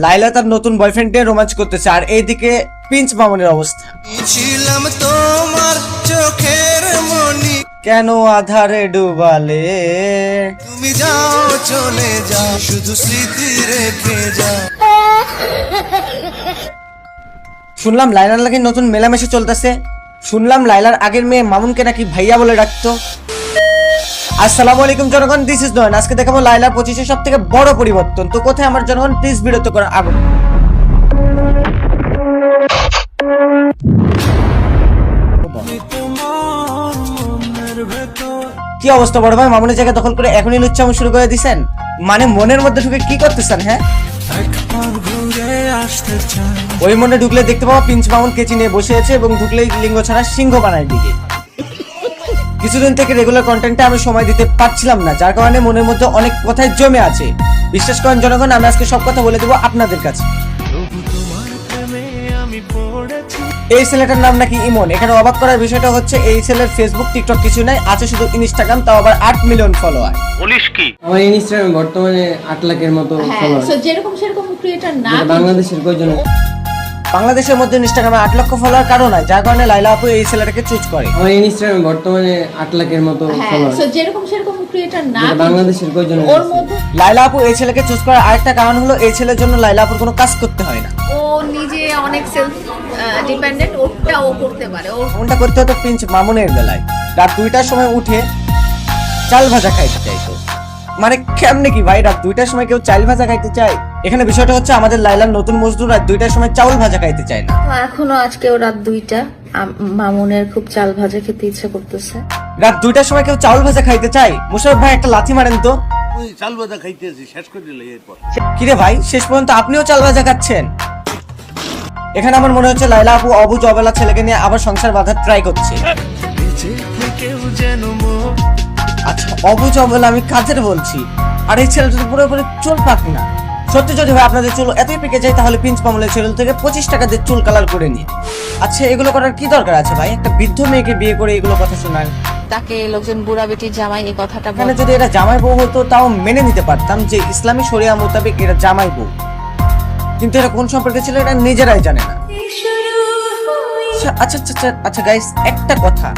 লাইলা তার নতুন বয়ফ্রেন্ডকে রোমাঞ্চ করতেছে আর এইদিকে পিঞ্চ মামনের অবস্থা। ছিলাম তোমার চোখের মনি কেন আধারে ডুবালে? তুমি যাও চলে যাও শুধু স্মৃতি রেখে যাও। শুনলাম লাইলার লাগে নতুন মেলামেশা চলতেছে। শুনলাম লাইলার আগের মেয়ে মামুনকে নাকি ভাইয়া বলে ডাকতো। আসসালামু আলাইকুম জনগণ দিস ইজ নয়ন আজকে দেখাবো লাইলার পঁচিশে সব থেকে বড় পরিবর্তন। তো কোথায় আমার জনগণ প্লিজ বিরত করা আগুন কি অবস্থা বড় ভাই? মামুনের জায়গা দখল করে এখনই লুচ্চামো শুরু করে দিছেন? মানে মনের মধ্যে ঢুকে কি করতেছেন হ্যাঁ? ওই মনে ঢুকলে দেখতে পাবো পিঞ্চ মামুন কেচি নিয়ে বসে আছে এবং ঢুকলেই লিঙ্গ ছাড়া সিংহ বানায় দিকে কিছুদিন থেকে রেগুলার কন্টেন্টে আমি সময় দিতে পারছিলাম না যার কারণে মনের মধ্যে অনেক কথাই জমে আছে। বিশ্বাস করেন জনগণ আমি আজকে সব কথা বলে দেবো আপনাদের কাছে। এই ছেলেটার নাম নাকি ইমন? এখানে অবাক করার বিষয়টা হচ্ছে এই ছেলের ফেসবুক টিকটক কিছু নাই আছে শুধু ইনস্টাগ্রাম তাও আবার আট মিলিয়ন ফলোয়ার আমার ইনস্টাগ্রামে বর্তমানে আট লাখের মতো হ্যাঁ ফলোয়ার যেরকম সেরকম ক্রিয়েটার না বাংলাদেশের কয়জন বাংলাদেশের মধ্যে ইনস্টাগ্রামে আট লক্ষ ফলোয়ার কারও নাই যার কারণে লাইলা আপু এই ছেলেটাকে চুজ করে। আমার ইনস্টাগ্রামে বর্তমানে আট লাখের মতো হ্যাঁ ফলোয়ার যেরকম সেরকম ক্রিয়েটার না বাংলাদেশের কয়জন ওর মধ্যে লাইলা আপু এই ছেলেকে চুজ করার আরেকটা কারণ হলো এই ছেলের জন্য লাইলা আপুর কোনো কাজ করতে হয় না। ও নিজে অনেক সেলফ ডিপেন্ডেন্ট ওটা ও করতে পারে। ও এমনটা করতে হতো পিঞ্চ মামুনের বেলায়। রাত দুইটার সময় উঠে চাল ভাজা খাইতে চাইতো। মানে কেমনে কি ভাই রাত দুইটার সময় কেউ চাল ভাজা খাইতে চায়? এখানে বিষয়টা হচ্ছে আমাদের লাইলার নতুন মজদুর রাত দুইটার সময় চাউল ভাজা খাইতে চায় না। এখনও আজকেও রাত দুইটা। আম- মামুনের খুব চাল ভাজা খেতে ইচ্ছে করতেছে। রাত দুইটার সময় কেউ চাউল ভাজা খাইতে চায়? মুশারফ ভাই একটা লাথি মারেন তো। ওই চাল বাদা খাইতেছি শেষ করে দিলে এরপর। কিরে ভাই শেষ পর্যন্ত আপনিও চাল ভাজা খাচ্ছেন? এখানে আমার মনে হচ্ছে লাইলা আপু অবুজ অবেলা ছেলেকে নিয়ে আবার সংসার বাঁধার ট্রাই করছে। আচ্ছা অবুজ অবলা আমি কাজের বলছি? আর এই ছেলেটা তো পুরোপুরি চুল পাক না। সত্যি যদি হয় আপনাদের চুল এতই পেকে যায় তাহলে পিঞ্চ পামলের চ্যানেল থেকে পঁচিশ টাকা দিয়ে চুল কালার করে নিয়ে আচ্ছা এগুলো করার কি দরকার আছে ভাই? একটা বৃদ্ধ মেয়েকে বিয়ে করে এগুলো কথা শোনায় তাকে লোকজন বুড়া বেটির জামাই এই কথাটা মানে যদি এটা জামাই বউ হতো তাও মেনে নিতে পারতাম যে ইসলামী শরিয়া মোতাবেক এটা জামাই বউ। কিন্তু এটা কোন সম্পর্কে ছিল এটা নিজেরাই জানে না। আচ্ছা আচ্ছা আচ্ছা আচ্ছা আচ্ছা গাইস একটা কথা।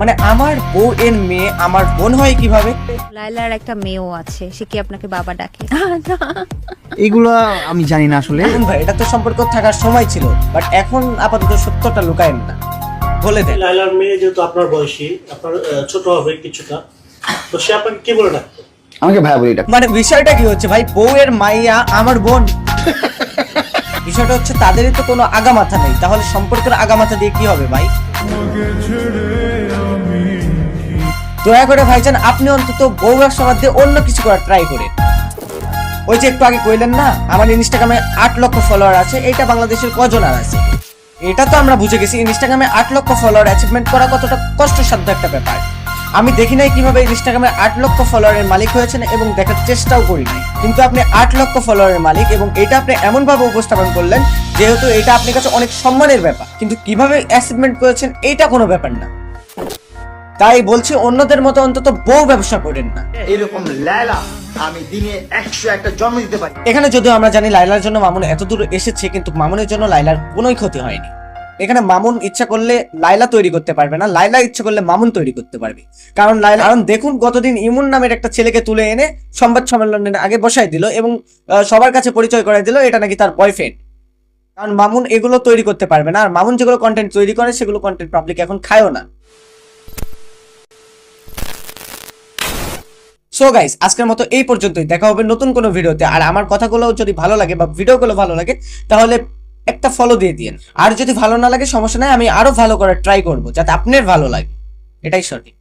মানে আমার বউ এর মেয়ে আমার বোন হয় কীভাবে? লাইলার একটা মেয়েও আছে সে কি আপনাকে বাবা ডাকে? এগুলো আমি জানি না আসলে। ভাই এটা তো সম্পর্ক থাকার সময় ছিল বাট এখন আপাতত সত্যটা লুকায়েন না। বলে দেন। লাইলার মেয়ে যেহেতু আপনার বয়সী আপনার ছোট হবে কিছুটা তো সে আপনাকে কি বলে ডাকতো? আমাকে ভাই বলি এটা মানে বিষয়টা কি হচ্ছে ভাই বউয়ের মাইয়া আমার বোন। বিষয়টা হচ্ছে তাদেরই তো কোনো আগামাথা নেই তাহলে সম্পর্কের আগামাথা দিয়ে কি হবে ভাই? দয়া করে ভাইজান, আপনি অন্তত বউ ব্যবসা বাদ দিয়ে অন্য কিছু করার ট্রাই করে ওই যে একটু আগে কইলেন না, আমার ইনস্টাগ্রামে আট লক্ষ ফলোয়ার আছে এটা বাংলাদেশের কজন আর আছে? এটা তো আমরা বুঝে গেছি ইনস্টাগ্রামে আট লক্ষ ফলোয়ার অ্যাচিভমেন্ট করা কতটা কষ্টসাধ্য একটা ব্যাপার। আমি দেখি নাই কীভাবে ইনস্টাগ্রামে আট লক্ষ ফলোয়ারের মালিক হয়েছেন এবং দেখার চেষ্টাও করি নাই। কিন্তু আপনি আট লক্ষ ফলোয়ারের মালিক এবং এটা আপনি এমনভাবে উপস্থাপন করলেন, যেহেতু এটা আপনার কাছে অনেক সম্মানের ব্যাপার। কিন্তু কীভাবে অ্যাচিভমেন্ট করেছেন এটা কোনো ব্যাপার না। তাই বলছি অন্যদের মতো অন্তত বউ ব্যবসা করেন না। এরকম লাইলা আমি দিনে একশো একটা জন্ম দিতে পারি। এখানে যদিও আমরা জানি লাইলার জন্য মামুন এত দূর এসেছে কিন্তু মামুনের জন্য লাইলার কোনোই ক্ষতি হয়নি। এখানে মামুন ইচ্ছা করলে লাইলা তৈরি করতে পারবে না লাইলা ইচ্ছা করলে মামুন তৈরি করতে পারবে। কারণ লাইলা কারণ দেখুন গতদিন ইমুন নামের একটা ছেলেকে তুলে এনে সংবাদ সম্মেলনের আগে বসাই দিল এবং সবার কাছে পরিচয় করে দিল এটা নাকি তার বয়ফ্রেন্ড কারণ মামুন এগুলো তৈরি করতে পারবে না আর মামুন যেগুলো কন্টেন্ট তৈরি করে সেগুলো কন্টেন্ট পাবলিক এখন খায়ও না। সো গাইস আজকের মতো এই পর্যন্তই। দেখা হবে নতুন কোনো ভিডিওতে। আর আমার কথাগুলো যদি ভালো লাগে বা ভিডিওগুলো ভালো লাগে, তাহলে একটা ফলো দিয়ে দিন আর যদি ভালো না লাগে, সমস্যা নাই, আমি আরও ভালো করে ট্রাই করব, যাতে আপনার ভালো লাগে। এটাই সঠিক।